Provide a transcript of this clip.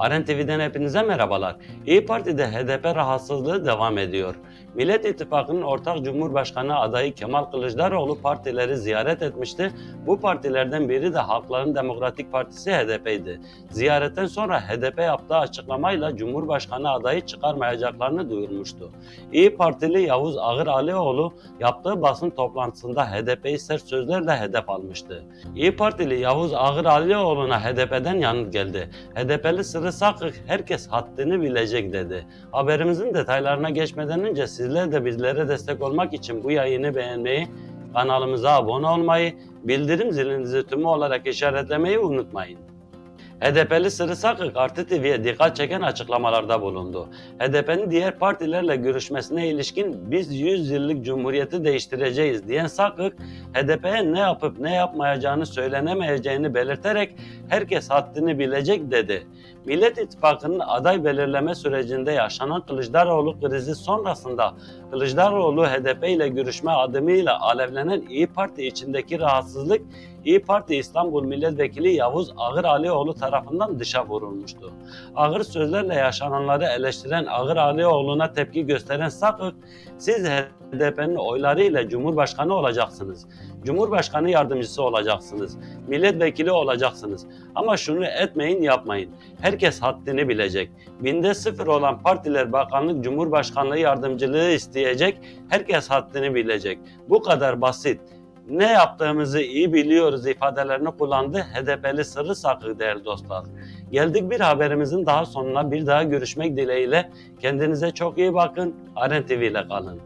Aren TV'den hepinize merhabalar. İyi Parti'de HDP rahatsızlığı devam ediyor. Millet İttifakı'nın ortak Cumhurbaşkanı adayı Kemal Kılıçdaroğlu partileri ziyaret etmişti. Bu partilerden biri de Halkların Demokratik Partisi HDP'ydi. Ziyaretten sonra HDP yaptığı açıklamayla Cumhurbaşkanı adayı çıkarmayacaklarını duyurmuştu. İyi Partili Yavuz Ağır Alioğlu yaptığı basın toplantısında HDP'yi sert sözlerle hedef almıştı. İyi Partili Yavuz Ağır Alioğlu'na HDP'den yanıt geldi. HDP'li Sırrı Sakık herkes haddini bilecek dedi. Haberimizin detaylarına geçmeden önce sizler de bizlere destek olmak için bu yayını beğenmeyi, kanalımıza abone olmayı, bildirim zilinizi tümü olarak işaretlemeyi unutmayın. HDP'li Sırrı Sakık Artı TV'ye dikkat çeken açıklamalarda bulundu. HDP'nin diğer partilerle görüşmesine ilişkin biz 100 yıllık cumhuriyeti değiştireceğiz diyen Sakık, HDP'ye ne yapıp ne yapmayacağını söylenemeyeceğini belirterek herkes haddini bilecek dedi. Millet İttifakı'nın aday belirleme sürecinde yaşanan Kılıçdaroğlu krizi sonrasında Kılıçdaroğlu HDP ile görüşme adımıyla alevlenen İyi Parti içindeki rahatsızlık İyi Parti İstanbul Milletvekili Yavuz Ağır Alioğlu tarafından dışa vurulmuştu. Ağır sözlerle yaşananları eleştiren Ağır Alioğlu'na tepki gösteren Sakık, siz HDP'nin oylarıyla Cumhurbaşkanı olacaksınız. Cumhurbaşkanı yardımcısı olacaksınız. Milletvekili olacaksınız. Ama şunu etmeyin yapmayın. Herkes haddini bilecek. Binde sıfır olan partiler bakanlık cumhurbaşkanlığı yardımcılığı isteyecek. Herkes haddini bilecek. Bu kadar basit. Ne yaptığımızı iyi biliyoruz ifadelerini kullandı HDP'li Sırrı Sakı değerli dostlar. Geldik bir haberimizin daha sonuna bir daha görüşmek dileğiyle. Kendinize çok iyi bakın. Aren TV ile kalın.